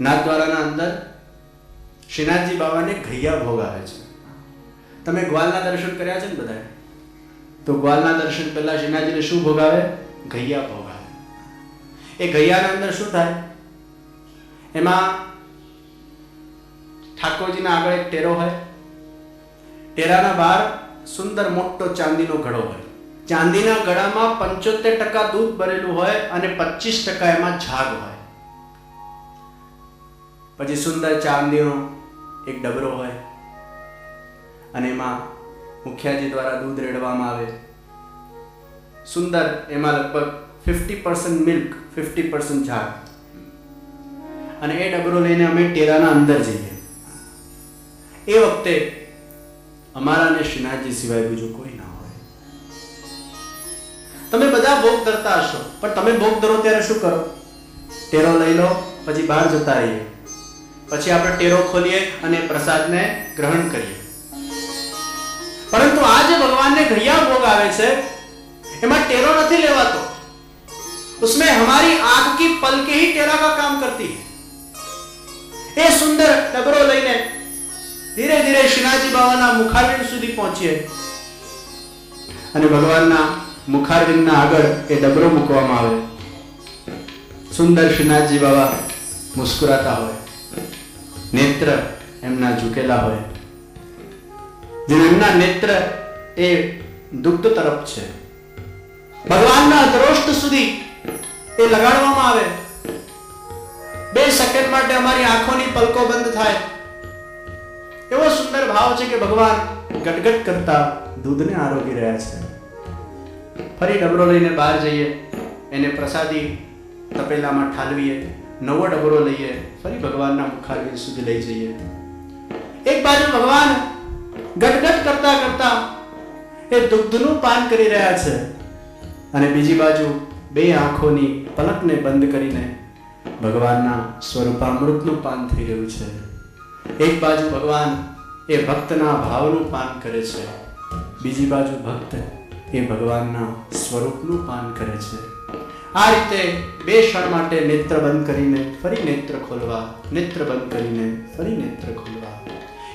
નાથદ્વારાના અંદર શ્રીનાથજી બાબાને ઘૈયા ભોગ આવે છે. તમે ગ્વાલના દર્શન કર્યા છે ને બધાએ? તો ગ્વાલના દર્શન પહેલા શ્રીનાથજીને શું ભોગાવે ઘૈયા ભોગાવે એ ઘૈયાના અંદર શું થાય? એમાં ઠાકોરજીના આગળ એક ટેરો હોય. ટેરાના બહાર સુંદર મોટો ચાંદીનો ઘડો હોય. ચાંદીના ગળામાં પંચોતેર ટકા દૂધ ભરેલું હોય અને પચીસ ટકા એમાં ઝાગ હોય. પછી સુંદર ચાંદીનો એક ડબરો હોય અને એમાં મુખિયાજી દ્વારા દૂધ રેડવામાં આવે. સુંદર, એમાં લગભગ fifty percent milk fifty percent ઝાગ અને એ ડબરો લઈને અમે ટેરાના અંદર જઈએ. એ વખતે અમારા અને શ્રીનાથજી સિવાય બીજું કોઈ તમે બધા ભોગ ધરતા હશો પણ તમે ભોગ ધરો ત્યારે શું કરો ટેરો લઈ લો પછી બહાર જતા રહીએ પછી આપણે ટેરો ખોલીએ અને પ્રસાદને ગ્રહણ કરીએ પરંતુ આ જે ભગવાનને ઘડિયા ભોગ આવે છે એમાં ટેરો નથી લેવાતો उसमें हमारी आंख की पलके ही टेरा का काम करती है એ સુંદર ડબરો લઈને ધીરે ધીરે શ્રીનાથજી બાબાના મુખારવિંદ સુધી પહોંચીએ અને ભગવાનના મુખારવિંદના આગળ એ ડબરો મૂકવામાં આવે. સુંદર શ્રીનાથજી બાબા મુસ્કુરાતા હોય. નેત્ર એમના ઝૂકેલા હોય. એમના નેત્ર એ દુગ્ધ તરફ છે. ભગવાનના દ્રોષ્ટ સુધી એ લગાડવામાં આવે. બે સેકન્ડ માટે અમારી આંખોની પલકો બંધ થાય. એવો સુંદર ભાવ છે કે ભગવાન ગટગટ કરતા દૂધને આરોગી રહ્યા છે. ફરી ડબરો લઈને બહાર જઈએ, એને પ્રસાદી તપેલામાં ઠાલવીએ, નવો ડબરો લઈએ, ફરી ભગવાનના મુખારવિંદ સુધી લઈ જઈએ. એક બાજુ ભગવાન ગટગટ કરતા કરતા એ દુગ્ધનું પાન કરી રહ્યા છે અને બીજી બાજુ બે આંખોની પલકને બંધ કરીને ભગવાનના સ્વરૂપામૃતનું પાન થઈ રહ્યું છે. એક બાજુ ભગવાન એ ભક્તના ભાવનું પાન કરે છે. બીજી બાજુ ભક્ત એ ભગવાનના સ્વરૂપનું પાન કરે છે. આ રીતે બે ક્ષણ માટે નેત્ર બંધ કરીને ફરી નેત્ર ખોલવા, નેત્ર બંધ કરીને ફરી નેત્ર ખોલવા.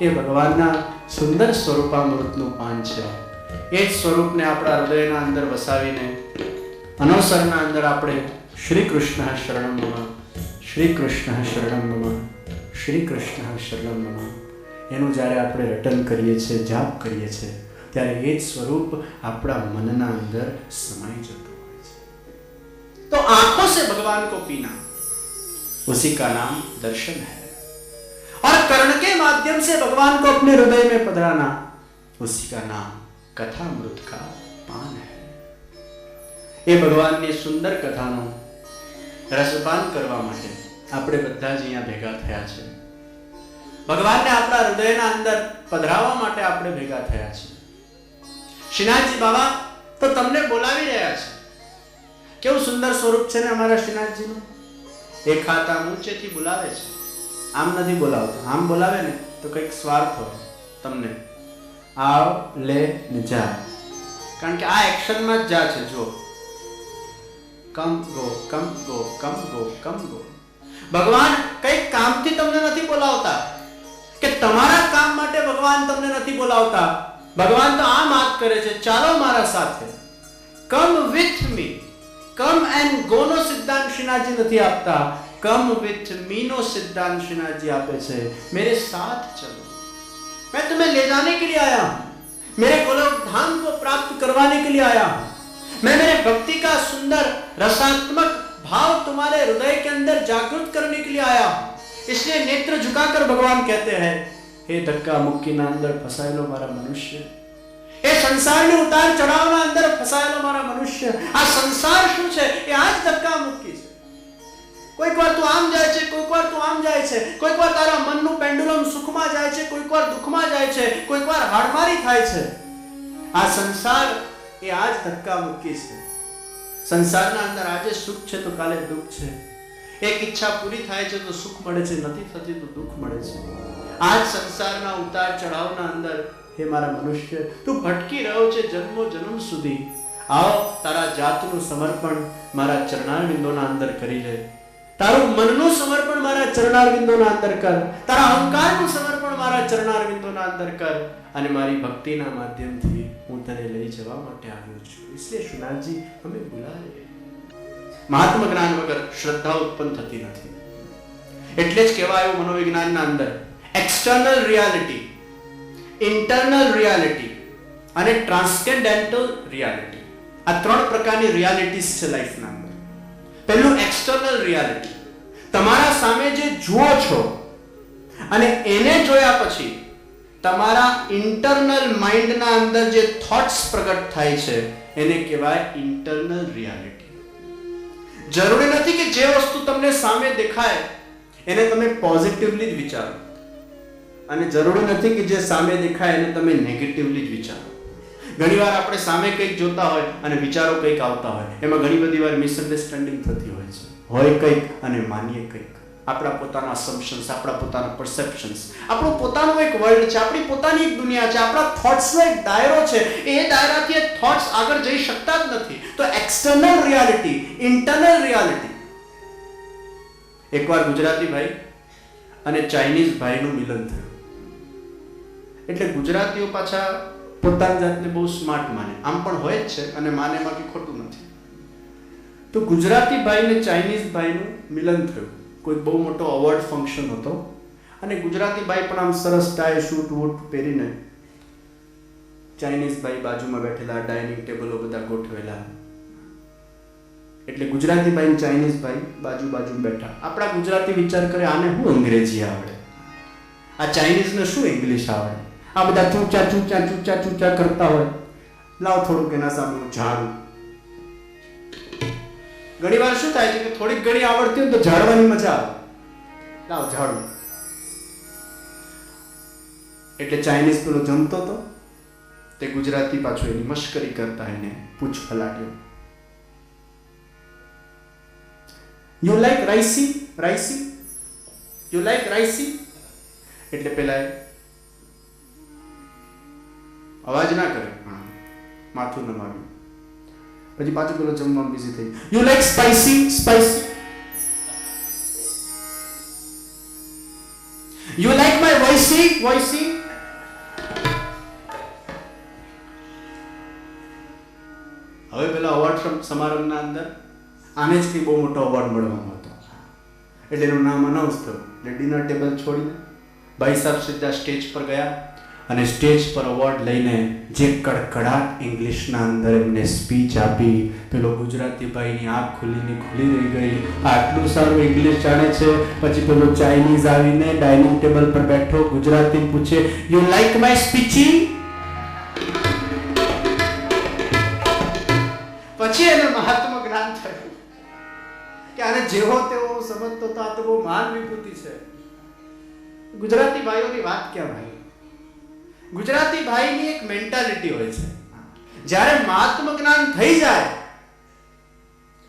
એ ભગવાનના સુંદર સ્વરૂપામૃતનું પાન છે. એ જ સ્વરૂપને આપણા હૃદયના અંદર વસાવીને, અનવસરના અંદર આપણે શ્રી કૃષ્ણ શરણમ શ્રી કૃષ્ણ શરણમ શ્રી કૃષ્ણ શરણમ એનું જ્યારે આપણે રટન કરીએ છીએ, જાપ કરીએ છીએ ત્યારે એ જ સ્વરૂપ આપણા મનના અંદર સમાઈ જતું હોય છે તો આંખોं से भगवान को पीना उसी का नाम दर्शन है और कर्ण के माध्यम से भगवान को अपने हृदय में पधराना उसी का नाम कथामृत का पान है એ ભગવાનની સુંદર કથાનો રસપાન કરવા માટે આપણે બધા જ અહીંયા ભેગા થયા છે ભગવાનને આપણા હૃદયના અંદર પધરાવવા માટે આપણે ભેગા થયા છે શ્રીનાથજી બાબા તો તમને બોલાવી રહ્યા છે. કેવું સુંદર સ્વરૂપ છે ને અમારા શ્રીનાથજીનું એ ખાતા ઊંચેથી બોલાવે છે. આમ નથી બોલાવતો. આમ બોલાવે ને તો કંઈક સ્વાર્થ હોય તમને. આવ, લે ને જા. કારણ કે આ એક્શનમાં જ જા છે જો come go come go come go come go. ભગવાન કંઈક કામથી તમને નથી બોલાવતા. કે તમારા કામ માટે ભગવાન તમને નથી બોલાવતા. ભગવાન તો આમ વાત કરે છે ચાલો મારા સાથે come with me come and go નો સિદ્ધાંત શ્રીનાથજી નથી આપતા કમ વિથ મી નો સિદ્ધાંત શ્રીનાથજી આપે છે મેરે સાથ ચલો मैं तुम्हें ले जाने के लिए आया हूं मेरे गोलोक धाम को प्राप्त करवाने के लिए आया हूं मैं मेरे भक्ति का सुंदर रसात्मक भाव तुम्हारे हृदय के अंदर जागृत करने के लिए आया हूं इसलिए नेत्र झुकाकर भगवान कहते हैं એ ધક્કા મુક્કીના અંદર ફસાયેલો મારા મનુષ્ય. એ સંસારની ઉતાર ચઢાવના અંદર ફસાયેલો મારા મનુષ્ય. આ સંસાર શું છે? એ આ જ ધક્કા મુક્કી છે. કોઈક વાર તું આમ જાય છે કોઈક વાર તું આમ જાય છે. કોઈક વાર તારા મનનું પેન્ડુલમ સુખમાં જાય છે કોઈક વાર દુઃખમાં જાય છે. કોઈક વાર હાડમારી થાય છે. આ સંસાર એ આ જ ધક્કા મુક્કી છે. સંસારના અંદર આજે સુખ છે તો કાલે દુઃખ છે. એક ઈચ્છા પૂરી થાય છે તો સુખ મળે છે, નથી થતી તો દુઃખ મળે છે. આ સંસારના ઉતાર ચઢાવના અંદર હે મારા મનુષ્ય, તું ભટકી રહ્યો છે જન્મો જન્મ સુધી. આવ તારા જાતનું સમર્પણ મારા ચરણારવિંદોના અંદર કરી લે. તારું મનનું સમર્પણ મારા ચરણારવિંદોના અંદર કર. તારા અહંકારનું સમર્પણ મારા ચરણારવિંદોના અંદર કર. અને મારી ભક્તિના માધ્યમથી હું તને લઈ જવા માટે આવ્યો છું. એટલે શ્રીનાથજી અમે બોલાવે મહાત્મા જ્ઞાન વગર શ્રદ્ધા ઉત્પન્ન થતી નથી. એટલે જ કહેવાય એવું મનોવિજ્ઞાનના અંદર એક્સટર્નલ રિયાલિટી ઇન્ટરનલ રિયાલિટી અને ટ્રાન્સકેન્ડેન્ટલ રિયાલિટી આ ત્રણ પ્રકારની રિયાલિટીઝ છે લાઈફના અંદર. પહેલું એક્સટર્નલ રિયાલિટી તમારા સામે જે જુઓ છો, અને એને જોયા પછી તમારા ઇન્ટરનલ માઇન્ડના અંદર જે થોટ્સ પ્રગટ થાય છે, એને કહેવાય ઇન્ટરનલ રિયાલિટી જરૂરી નથી કે જે વસ્તુ તમને સામે દેખાય, એને તમે પોઝિટિવલી જ વિચારો. અને જરૂરી નથી કે જે સામે દેખાય એને તમે નેગેટિવલી જ વિચારો. ઘણીવાર આપણે સામે કંઈક જોતા હોય અને વિચારો કંઈક આવતા હોય. એમાં ઘણી બધી વાર મિસઅન્ડરસ્ટેન્ડિંગ થતી હોય છે. હોય કંઈક અને માનીએ કંઈક. આપણા પોતાના અસમ્પશન્સ આપણા પોતાના પરસેપ્શન્સ આપણું પોતાનું એક વર્લ્ડ છે, આપણી પોતાની એક દુનિયા છે, આપણા થોટ્સનો એક દાયરો છે. એ દાયરાથી એ થોટ્સ આગળ જઈ શકતા જ નથી. તો એક્સટર્નલ રિયાલિટી ઇન્ટરનલ રિયાલિટી એકવાર ગુજરાતી ભાઈ અને ચાઇનીઝ ભાઈનું મિલન થયું. એટલે ગુજરાતીઓ પાછા પોતાની જાતને બહુ સ્માર્ટ માને. આમ પણ હોય જ છે અને માને એમાં ખોટું નથી. તો ગુજરાતી ભાઈ ચાઇનીઝ ભાઈનું મિલન થયું. કોઈ બહુ મોટો અવોર્ડ ફંક્શન હતો. અને ગુજરાતી ભાઈ પણ આમ સરસ ટાઈ શૂટ વૂટ પહેરીને ચાઇનીઝ ભાઈ બાજુમાં બેઠેલા ડાઇનિંગ ટેબલો બધા ગોઠવેલા. એટલે ગુજરાતી ભાઈ ચાઇનીઝ ભાઈ બાજુ બાજુ બેઠા. આપણા ગુજરાતી વિચાર કરે, આને શું અંગ્રેજી આવડે? આ ચાઇનીઝને શું ઇંગ્લિશ આવડે? આ બધા ચૂચા ચૂચા ચૂચા ચૂચા કરતા હોય. લાવ થોડુંક એના સામે હું ઝાડું. ઘણી વાર શું થાય છે કે થોડીક ઘણી આવડતી હોય તો ઝાડવાની મજા આવે. લાવ ઝાડું. એટલે ચાઇનીઝ પેલો જમતો હતો. તે ગુજરાતી પાછો એની મશ્કરી કરતા એને પૂછ ફલાટ્યો you like ricey ricey you like ricey એટલે પેલા અવાજ ના કરે. માથું નમાવ્યું. પછી પાછું પેલો જમવા બીઝી થઈ. You like spicy spicy you like my voicey voicey હવે પેલા અવોર્ડ સમારંભના અંદર આને જ બહુ મોટો અવોર્ડ મળવાનો હતો. એટલે એનું નામ અનાઉન્સ થયું. એટલે ડિનર ટેબલ છોડીને ભાઈ સાહેબ સીધા સ્ટેજ પર ગયા. અને સ્ટેજ પર અવોર્ડ લઈને જે કડકડાટ ઇંગ્લિશના અંદર એમને સ્પીચ આપી, પેલો ગુજરાતી ભાઈની આંખ ખુલીને ખુલી રહી ગઈ. આટલું સારું ઇંગ્લિશ જાણે છે. પછી પેલો ચાઇનીઝ આવીને ડાઇનિંગ ટેબલ પર બેઠો, ગુજરાતી પૂછે યુ લાઈક માય સ્પીચિંગ પછી એને મહાત્મ જ્ઞાન થયું કે આને જેવો તેવો સમજતો તો આ તો બહુ મહાન વિભૂતિ છે. ગુજરાતી ભાઈઓની વાત ક્યાં ભાઈ ગુજરાતી ભાઈની એક મેન્ટાલિટી હોય છે. જ્યારે મહાત્મ જ્ઞાન થઈ જાય,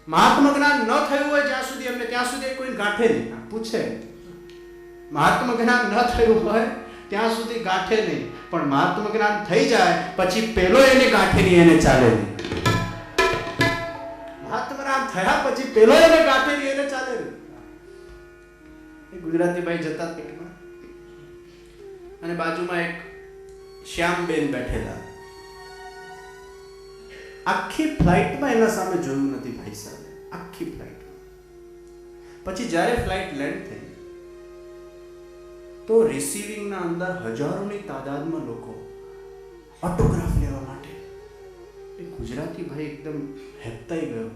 મહાત્મ જ્ઞાન ન થયું હોય જ્યાં સુધી એમને ત્યાં સુધી કોઈ ગાંઠે નહીં. પૂછે. મહાત્મ જ્ઞાન ન થયું હોય ત્યાં સુધી ગાંઠે નહીં. પણ મહાત્મ જ્ઞાન થઈ જાય, પછી પેલો એને ગાંઠે નહીં, એને ચાલે નહીં. મહાત્મ જ્ઞાન થયા પછી પેલો એને ગાંઠે નહીં, એને ચાલે નહીં. ગુજરાતી ભાઈ જતા પેટમાં. અને બાજુમાં એક શ્યામબેન બેઠેલા. આખી ફ્લાઇટમાં એના સામે જોયું નથી ભાઈ સાહેબ. આખી ફ્લાઇટ પછી જ્યારે ફ્લાઇટ લેન્ડ થઈ, તો રિસીવિંગના અંદર હજારોની તાદાદમાં લોકો ઓટોગ્રાફ લેવા માટે. એ ગુજરાતી ભાઈ એકદમ હેપતાઈ ગયો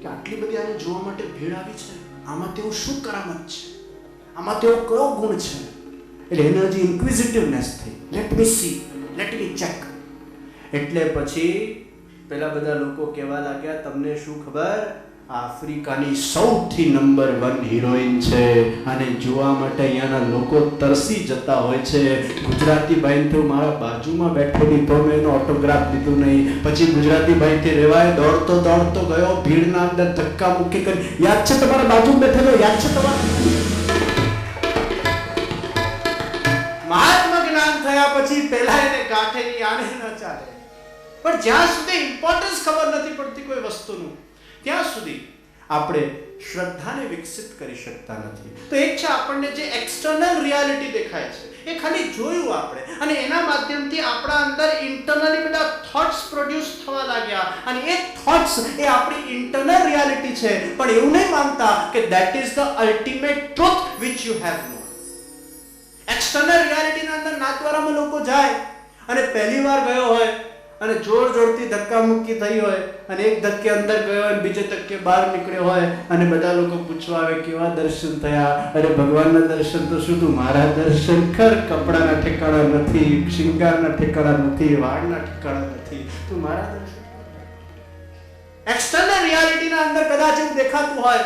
કે આટલી બધી આને જોવા માટે ભીડ આવી છે. આમાં તેઓ શું કરામત છે? આમાં તેઓ કયો ગુણ છે? એટલે એને ઇન્ક્વિઝિટિવનેસ થઈ. Let me see let me check એટલે પછી પેલા બધા લોકો કહેવા લાગ્યા, તમને શું ખબર? આફ્રિકાની સૌથી નંબર વન હિરોઈન છે. અને જોવા માટે અહીંયાના લોકો તરસી જતા હોય છે. ગુજરાતી ભાઈ તો મારા બાજુમાં બેઠેલી તો મેં એનો ઓટોગ્રાફ લીધું નહીં. પછી ગુજરાતી ભાઈ થી રેવાય, દોડતો દોડતો ગયો, ભીડના અંદર ધક્કા મૂકી કરી. યાદ છે તમારા બાજુ બેઠેલો? યાદ છે તમારા? થયા પછી પહેલા એને ગાંઠે ની આને ન ચાલે. પણ જ્યાં સુધી ઇમ્પોર્ટન્સ ખબર નથી પડતી કોઈ વસ્તુનું, ત્યાં સુધી આપણે શ્રદ્ધાને વિકસિત કરી શકતા નથી. તો એક છે આપણને જે એક્સટર્નલ રિયાલિટી દેખાય છે, એ ખાલી જોયું આપણે અને એના માધ્યમથી આપણા અંદર ઇન્ટરનલી બધા થોટ્સ પ્રોડ્યુસ થવા લાગ્યા અને એ થોટ્સ એ આપણી ઇન્ટરનલ રિયાલિટી છે. પણ એવું નહીં માનતા કે that is the ultimate truth which you have no external રિયાલિટીના અંદર નાતવારામાં લોકો જાય અને પહેલી વાર ગયો હોય અને જોર જોરથી ધક્કા મુક્કી થઈ હોય અને એક ધક્કે અંદર ગયો હોય બીજે ધક્કે બહાર નીકળ્યો હોય અને બધા લોકો પૂછવા આવે, કેવા દર્શન થયા? અરે, ભગવાનના દર્શન તો શું તું મારા દર્શન કર? કપડાના ઠેકાણા નથી, શિંગારના ઠેકાણા નથી, વાળના ઠેકાણા નથી. તું મારા દર્શન એક્સટર્નલ રિયાલિટીના અંદર કદાચ એવું દેખાતું હોય.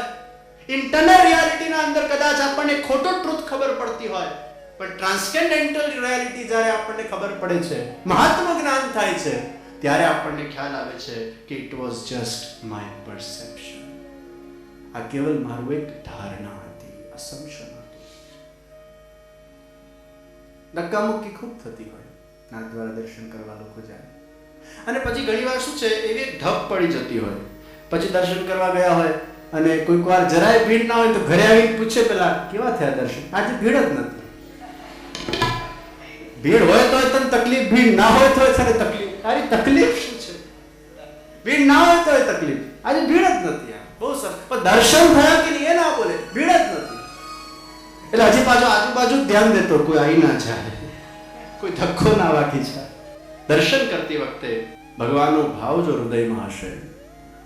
ઇન્ટરનલ રિયાલિટીના અંદર કદાચ આપણને ખોટો ટ્રુથ ખબર પડતી હોય. પણ ટ્રાન્સકેન્ડેન્ટલ રિયાલિટી જ્યારે આપણને ખબર પડે છે, મહાત્મ જ્ઞાન થાય છે, ત્યારે આપણને ખ્યાલ આવે છે કે it was just my perception આ કેવલ મારું એક ધારણા હતી અસમ્પશન હતું. ધક્કામુક્કી ખૂબ થતી હોય, નાથ દ્વારા દર્શન કરવા લોકો જાય. અને પછી ઘણીવાર શું છે, એવી એક ઢબ પડી જતી હોય. પછી દર્શન કરવા ગયા હોય અને કોઈક વાર જરાય ભીડ ના હોય તો ઘરે આવીને પૂછે પેલા, કેવા થયા દર્શન? આજે ભીડ જ નથી. ભીડ હોય તો તને તકલીફ, ભીડ ના હોય તો તને તકલીફ. તારી તકલીફ શું છે? ભીડ ના હોય તો તકલીફ. આજે ભીડ જ નથી બહુ સરસ. પણ દર્શન થયા કે નહીં એ ના બોલે. ભીડ જ નથી. એટલે હજી પાછો આજુબાજુ ધ્યાન દેતો, કોઈ આવી ના જાય. કોઈ ધક્કો ના વાગી જાય. દર્શન કરતી વખતે ભગવાનનો ભાવ જો હૃદયમાં હશે,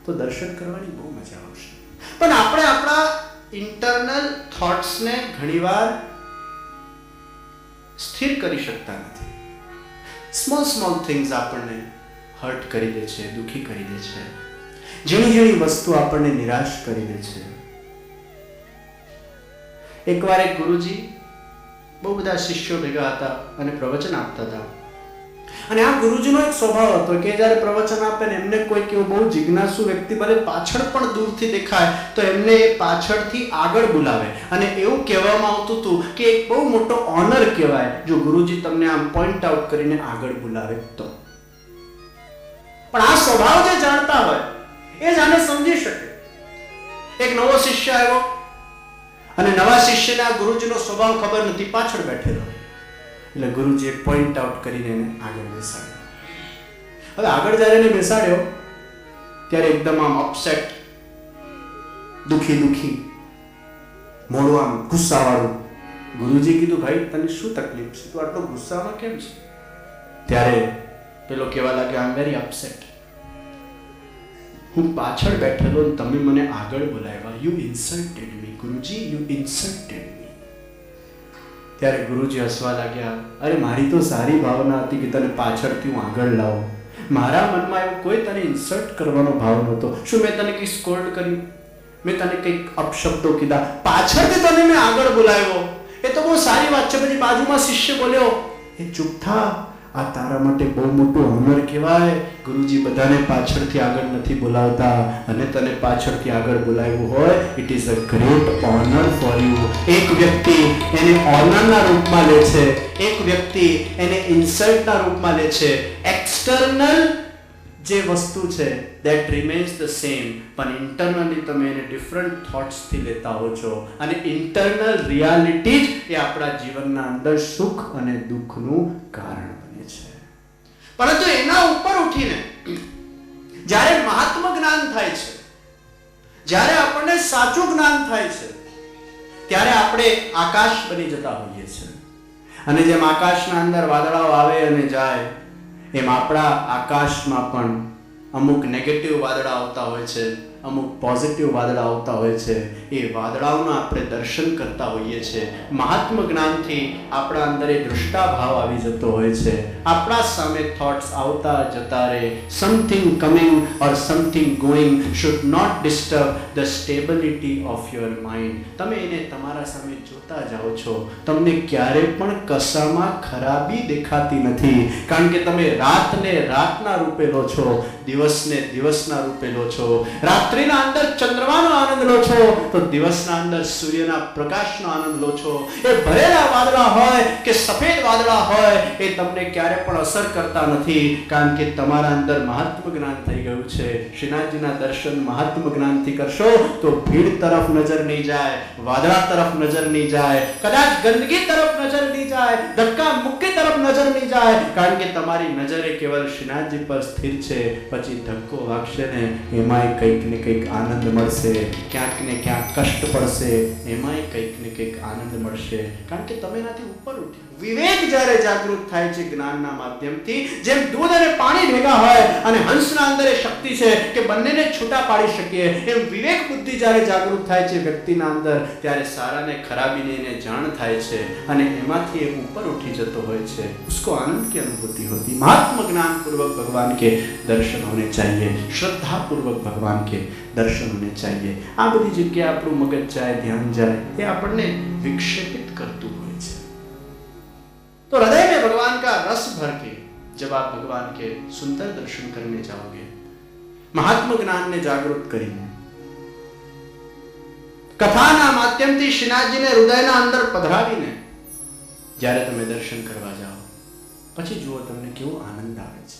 તો દર્શન કરવાની બહુ મજા આવશે. પણ આપણે આપણા ઇન્ટરનલ થોટ્સને ઘણીવાર સ્થિર કરી શકતા નથી. સ્મોલ સ્મોલ થિંગ્સ આપણને હર્ટ કરી દે છે, દુઃખી કરી દે છે. ઝીણી ઝીણી વસ્તુ આપણને નિરાશ કરી દે છે. એકવાર એક ગુરુજી બહુ બધા શિષ્યો ભેગા હતા અને પ્રવચન આપતા હતા. અને આ ગુરુજીનો એક સ્વભાવ હતો કે જ્યારે પ્રવચન આપે ને એમને કોઈ કેવું બહુ જિજ્ઞાસુ વ્યક્તિ ભલે પાછળ પણ દૂરથી દેખાય, તો એમને એ પાછળથી આગળ બોલાવે. અને એવું કહેવામાં આવતું હતું કે એક બહુ મોટો ઓનર કહેવાય, જો ગુરુજી તમને આમ પોઈન્ટ આઉટ કરીને આગળ બોલાવે તો. પણ આ સ્વભાવ જે જાણતા હોય, એ જ આને સમજી શકે. એક નવો શિષ્ય આવ્યો, અને નવા શિષ્યને ગુરુજીનો સ્વભાવ ખબર નથી, પાછળ બેઠેલો. એટલે ગુરુજીએ પોઈન્ટ આઉટ કરીને એને આગળ બેસાડ્યો. હવે આગળ જ્યારે એને બેસાડ્યો, ત્યારે એકદમ આમ અપસેટ દુખી દુખી મોડું આમ ગુસ્સાવાળું ગુરુજી કીધું, ભાઈ, તને શું તકલીફ છે? તું આટલો ગુસ્સામાં કેમ છે? ત્યારે પેલો કહેવા લાગ્યો આઈ એમ વેરી અપસેટ હું પાછળ બેઠેલો તમે મને આગળ બોલાવ્યા. યુ ઇન્સલ્ટેડ મી ગુરુજી યુ ઇન્સલ્ટેડ ત્યારે ગુરુજી હસવા લાગ્યા, અરે, મારી તો સારી ભાવના હતી કે તને પાછળથી હું આગળ લાવું. મારા મનમાં એવું કોઈ તને ઇન્સલ્ટ કરવાનો ભાવ નહોતો. શું મેં તને કંઈ સ્કોલ્ડ કર્યું મેં તને કંઈક અપશબ્દો કીધા. પાછળથી તને મેં આગળ બોલાવ્યો. એ તો બહુ સારી વાત છે. પછી બાજુમાં શિષ્ય બોલ્યો, એ ચૂપ થા. આ તારા માટે બહુ મોટું હુનર કહેવાય. ગુરુજી બધાને પાછળથી આગળ નથી બોલાવતા અને તને પાછળથી આગળ બોલાવ્યું હોય it is a great honour for you એક વ્યક્તિ એને ઓનરના રૂપમાં લે છે. એક વ્યક્તિ એને ઇન્સલ્ટના રૂપમાં લે છે. એક્સટર્નલ જે વસ્તુ છે દેટ રિમેન્સ ધ સેમ પણ ઇન્ટરનલી તમે એને ડિફરન્ટ થોટ્સથી લેતા હો છો. અને ઇન્ટરનલ રિયાલિટી જ એ આપણા જીવનના અંદર સુખ અને દુઃખનું કારણ પરંતુ એના ઉપર ઉઠીને જ્યારે મહાત્મ જ્ઞાન થાય છે, જ્યારે આપણને સાચું જ્ઞાન થાય છે, ત્યારે આપણે આકાશ બની જતા હોઈએ છીએ. અને જેમ આકાશના અંદર વાદળાઓ આવે અને જાય, એમ આપણા આકાશમાં પણ અમુક નેગેટિવ વાદળા આવતા હોય છે, અમુક પોઝિટિવ વાદળા આવતા હોય છે. એ વાદળાઓના આપણે દર્શન કરતા હોઈએ છીએ. મહાત્મ જ્ઞાનથી આપણા અંદર એ દૃષ્ટાભાવ આવી જતો હોય છે. આપણા સામે થોટ્સ આવતા જતા રહે. Something coming or something going should not disturb the stability of your mind તમે એને તમારા સામે જોતા જાઓ છો. તમને ક્યારે પણ કશામાં ખરાબી દેખાતી નથી. કારણ કે તમે રાતને રાતના રૂપે લો છો, દિવસને દિવસના રૂપે લો છો. રાત રાત્રિના અંદર ચંદ્રમાનો આનંદ લો છો, તો દિવસના અંદર સૂર્યના પ્રકાશનો આનંદ લો છો. એ ભરેલા વાદળા હોય કે સફેદ વાદળા હોય, એ તમને ક્યારે પણ અસર કરતા નથી, કારણ કે તમારા અંદર મહાત્મ જ્ઞાન થઈ ગયું છે. શ્રીનાથજીના દર્શન મહાત્મ જ્ઞાનથી કરશો તો ભીડ તરફ નજર નહીં જાય, વાદળા તરફ નજર નહીં જાય, કદાચ ગંદકી તરફ નજર નહીં જાય, ધક્કા મુક્કી તરફ નજર નહીં જાય, કારણ કે તમારી નજર એ કેવલ શ્રીનાથજી પર સ્થિર છે. પછી ધક્કો વાગશે ને એમાંય કંઈક ને કંઈક આનંદ મળશે, ક્યાંક ને ક્યાંક કષ્ટ પડશે, એમાંય કંઈક ને કંઈક આનંદ મળશે. કારણ કે તમે એનાથી ઉપર ઉઠ્યા. વિવેક જ્યારે જાગૃત થાય છે જ્ઞાનના માધ્યમથી, જેમ દૂધ અને પાણી ભેગા હોય અને હંસના અંદર એ શક્તિ છે કે બંનેને છૂટા પાડી શકીએ, એમ વિવેક બુદ્ધિ જ્યારે જાગૃત થાય છે વ્યક્તિના અંદર, ત્યારે સારાને ખરાબીને એને જાણ થાય છે અને એમાંથી એ ઉપર ઉઠી જતો હોય છે. ઉસકો આનંદ કે અનુભૂતિ હોતી? મહાત્મ જ્ઞાન પૂર્વક ભગવાન કે દર્શન હોને ચાહીએ શ્રદ્ધા પૂર્વક ભગવાન કે દર્શન હોને ચાહીએ. આ બધી જગ્યાએ આપણું મગજ જાય, ધ્યાન જાય, એ આપણને વિક્ષેપિત કરતું तो हृदय में भगवान का रस भर के जब आप भगवान के सुंदर दर्शन करने जाओगे महात्म ज्ञान ने जागृत કરીને કથાના માધ્યમથી શ્રીનાથજીને હૃદયના અંદર પધરાવીને જ્યારે તમે દર્શન કરવા જાઓ પછી જુઓ તમને કેવો આનંદ આવે છે